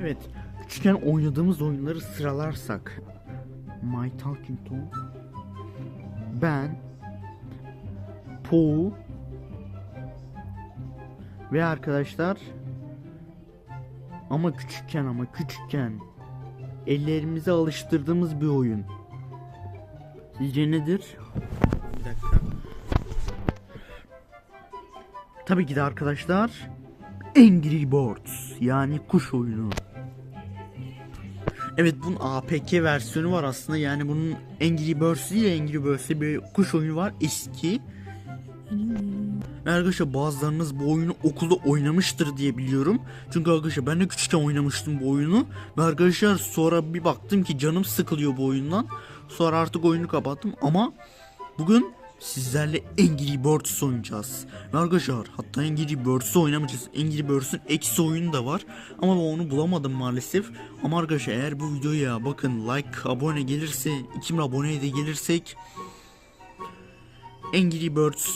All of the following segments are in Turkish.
Evet, küçükken oynadığımız oyunları sıralarsak My Talking Tom Ben Poe ve arkadaşlar ama küçükken ama küçükken ellerimize alıştırdığımız bir oyun. Sizce nedir? Bir dakika. Tabii ki de arkadaşlar Angry Birds yani kuş oyunu. Evet bunun APK versiyonu var aslında yani bunun Angry Birds değil Angry Birds'te bir kuş oyunu var eski. Arkadaşlar bazılarınız bu oyunu okulda oynamıştır diye biliyorum. Çünkü arkadaşlar ben de küçükken oynamıştım bu oyunu. Ve arkadaşlar sonra bir baktım ki canım sıkılıyor bu oyundan. Sonra artık oyunu kapattım ama bugün sizlerle Angry Birds oynayacağız. Arkadaşlar hatta Angry Birds'ı oynamayacağız. Angry Birds'ün eksi oyunu da var. Ama ben onu bulamadım maalesef. Ama arkadaşlar eğer bu videoya bakın like abone gelirse 2000 aboneye de gelirsek Angry Birds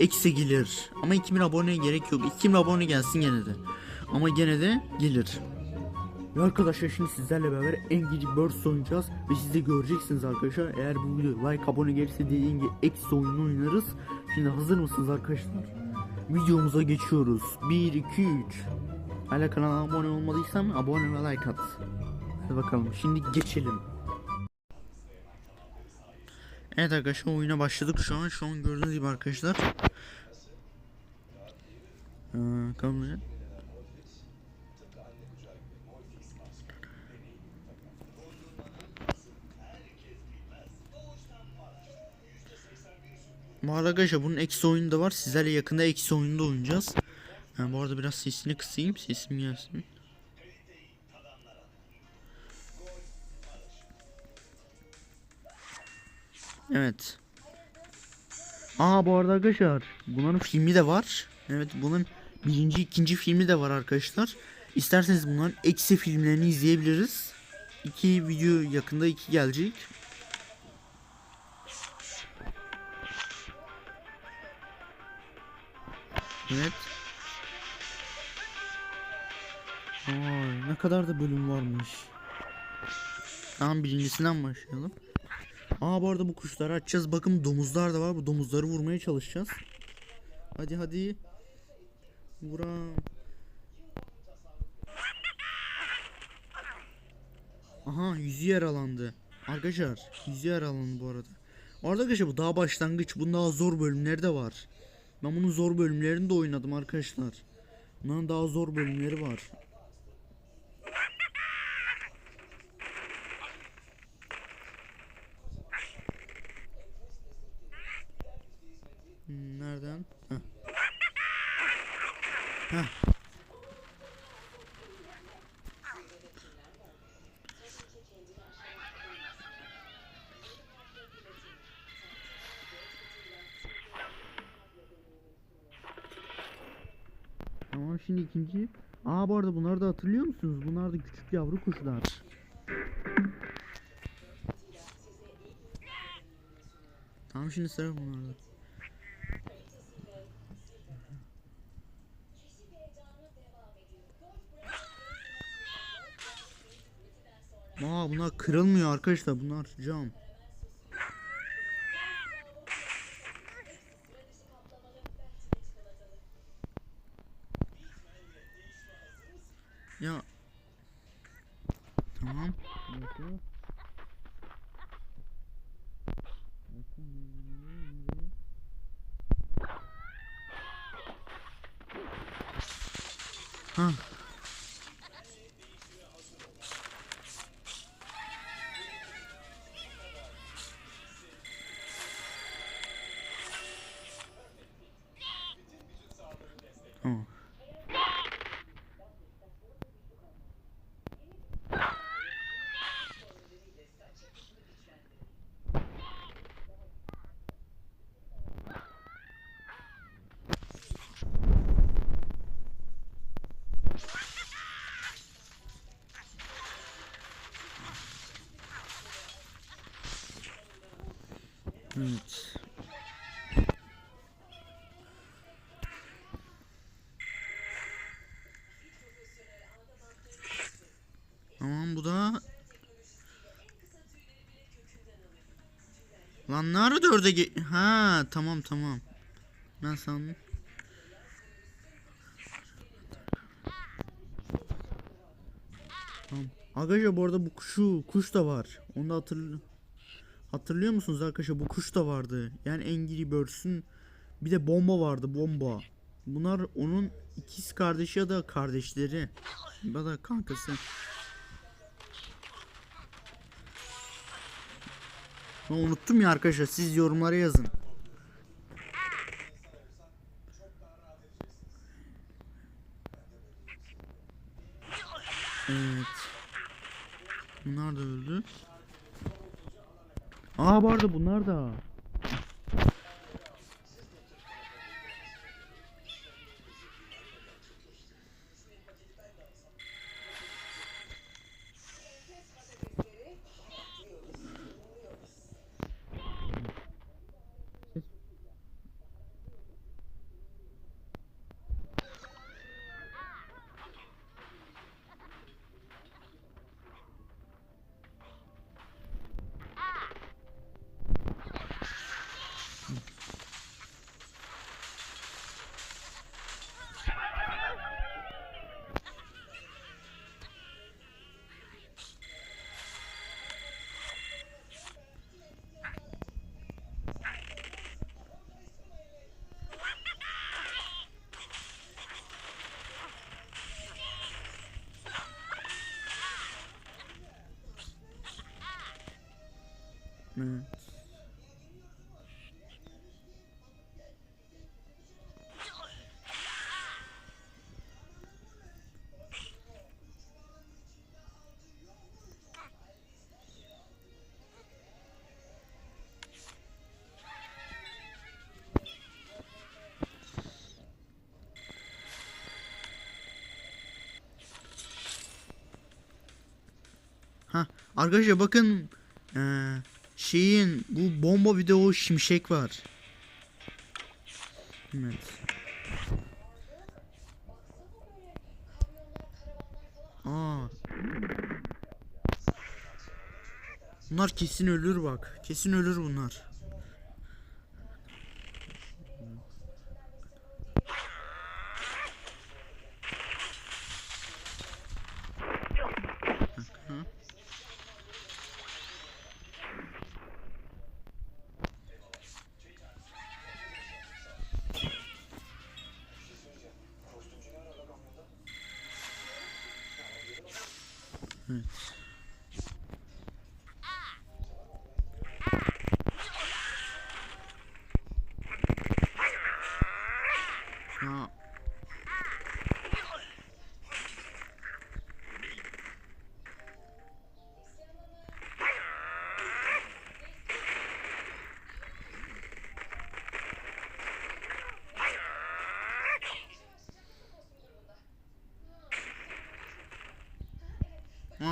eksi gelir. Ama 2000 aboneye gerek yok. 2000 abone gelsin gene de. Ama gene de gelir. Ve arkadaşlar şimdi sizlerle beraber Angry Birds oynayacağız ve siz de göreceksiniz arkadaşlar. Eğer bu video like abone gelirse dediğim gibi eksi oyunu oynarız. Şimdi hazır mısınız arkadaşlar? Videomuza geçiyoruz. 1 2 3. Hala kanala abone olmadıysan abone ve like at. Hadi bakalım şimdi geçelim. Evet arkadaşlar oyuna başladık şu an. Şu an gördüğünüz gibi arkadaşlar. Ee, kalın. Arkadaşlar bunun eksi oyunu da var. Sizlerle yakında eksi oyunu da oynayacağız. Yani bu arada biraz sesini kısayım. Sesim gelsin. Evet. Aa bu arada arkadaşlar bunların filmi de var. Evet bunun birinci ikinci filmi de var arkadaşlar. İsterseniz bunların eksi filmlerini izleyebiliriz. İki video yakında iki gelecek. Evet. Vay ne kadar da bölüm varmış. Tamam birincisinden başlayalım. Aa bu arada bu kuşları açacağız. Bakın domuzlar da var. Bu domuzları vurmaya çalışacağız. Hadi hadi. Vuram. Aha yüzü yaralandı. Arkadaşlar yüzü yaralandı bu arada. Arkadaşlar bu daha başlangıç. Bunun daha zor bölümleri de var. Ben bunun zor bölümlerini de oynadım arkadaşlar. Bunların daha zor bölümleri var. Hmm, Nereden? Heh. Heh. Şimdi ikinci. Aa bu arada bunları da hatırlıyor musunuz? Bunlar da küçük yavru kuşlar. Tamam şimdi sıra bunlarda. Aa bunlar kırılmıyor arkadaşlar bunlar cam. Ya Tamam. Bir dakika. Ha. Evet. Tamam bu da Lan ne ara dörde ge- Ha tamam tamam. Ben sandım. Tamam. Arkadaşlar bu arada bu kuşu kuş da var. Onu da hatırl Hatırlıyor musunuz arkadaşlar bu kuş da vardı. Yani Angry Birds'ün bir de bomba vardı bomba. Bunlar onun ikiz kardeşi ya da kardeşleri. Ya da kankası. Ben unuttum ya arkadaşlar siz yorumlara yazın. Evet. Bunlar da öldü. Aa bu arada bunlar da. Evet. Ha arkadaşlar bakın şeyin bu bomba video şimşek var. Evet. Aa. Bunlar kesin ölür bak. Kesin ölür bunlar. Evet.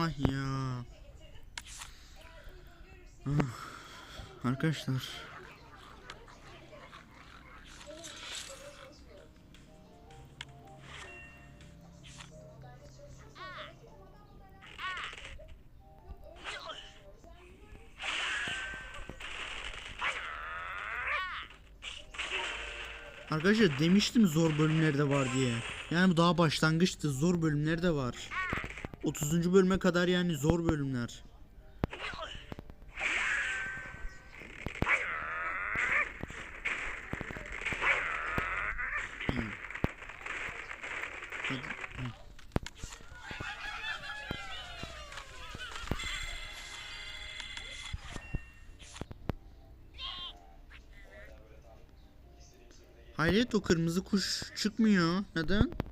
Ah ya. Ah, Arkadaşlar. Arkadaşlar demiştim zor bölümleri de var diye. Yani bu daha başlangıçtı. Zor bölümleri de var. 30. bölüme kadar yani zor bölümler. Hayret o kırmızı kuş çıkmıyor. Neden?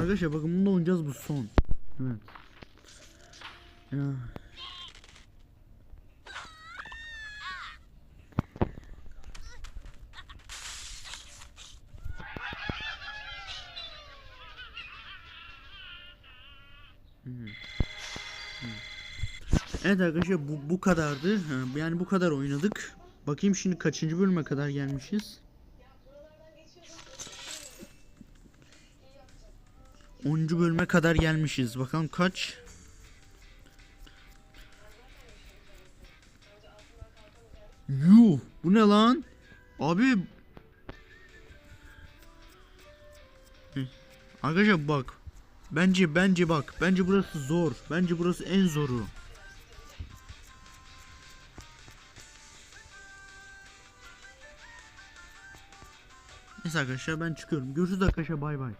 Arkadaşlar bakın bunu da oynayacağız bu son. Evet. Ya. Evet arkadaşlar bu, bu kadardı. Yani bu kadar oynadık. Bakayım şimdi kaçıncı bölüme kadar gelmişiz. 10. bölüme kadar gelmişiz. Bakalım kaç? Yuh, bu ne lan? Abi. Arkadaşlar bak. Bence bence bak. Bence burası zor. Bence burası en zoru. Neyse arkadaşlar ben çıkıyorum. Görüşürüz arkadaşlar bay bay.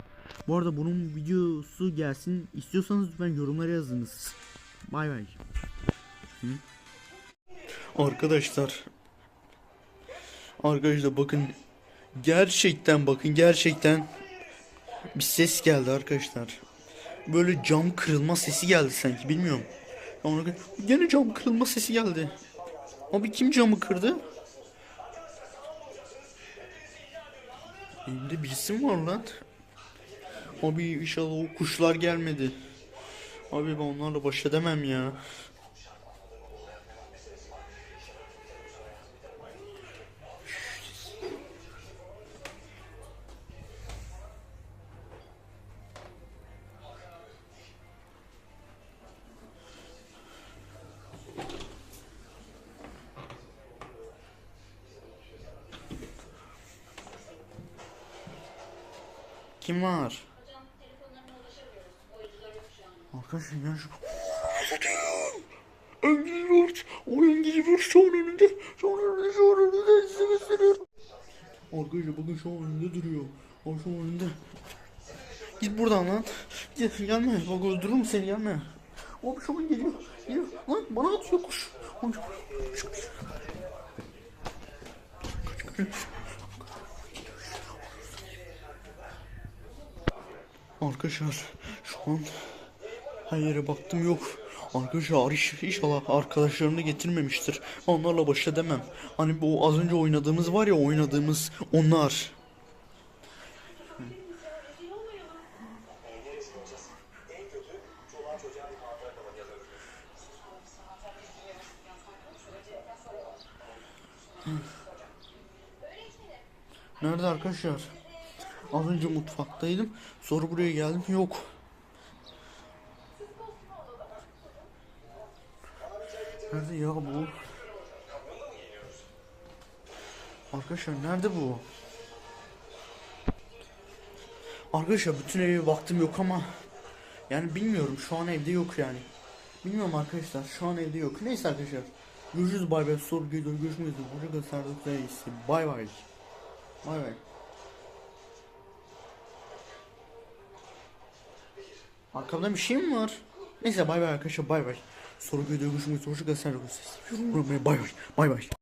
Bu arada bunun videosu gelsin istiyorsanız lütfen yorumlara yazınız. Bay bay. Arkadaşlar. Arkadaşlar bakın. Gerçekten bakın gerçekten bir ses geldi arkadaşlar. Böyle cam kırılma sesi geldi sanki bilmiyorum. Ona gene cam kırılma sesi geldi. Abi kim camı kırdı? Elimde birisi mi var lan? Abi inşallah o kuşlar gelmedi. Abi ben onlarla baş edemem ya. Kim var? Arkadaşlar ya şu... Engin Burt! O Engin Burt şu önünde! Şu önünde, şu önünde size gösteriyorum. Arkadaşlar bakın şu an önünde duruyor. O şu an önünde. Git buradan lan. Git gelme. Bak öldürürüm seni gelme. Abi şu an geliyor. Geliyor. Lan bana atıyor kuş. Kuş. Kaç, kaç. Arkadaşlar şu an her yere baktım yok. Arkadaşlar inşallah arkadaşlarını getirmemiştir. Onlarla baş edemem. Hani bu az önce oynadığımız var ya oynadığımız onlar. Nerede arkadaşlar? Az önce mutfaktaydım. Sonra buraya geldim. Yok. Nerede ya bu? Arkadaşlar nerede bu? Arkadaşlar bütün eve baktım yok ama yani bilmiyorum şu an evde yok yani. Bilmiyorum arkadaşlar şu an evde yok. Neyse arkadaşlar. Görüşürüz bay bay. Soru geliyor. Görüşmek üzere. Hoşça kalın. İyisi. Bay bay. Bay bay. Arkamda bir şey mi var? Neyse bay bay arkadaşlar bay bay. Soru geliyor. Görüşmek üzere. Hoşça kalın. Sağlıkla iyisi. Bay bay. Bay bay.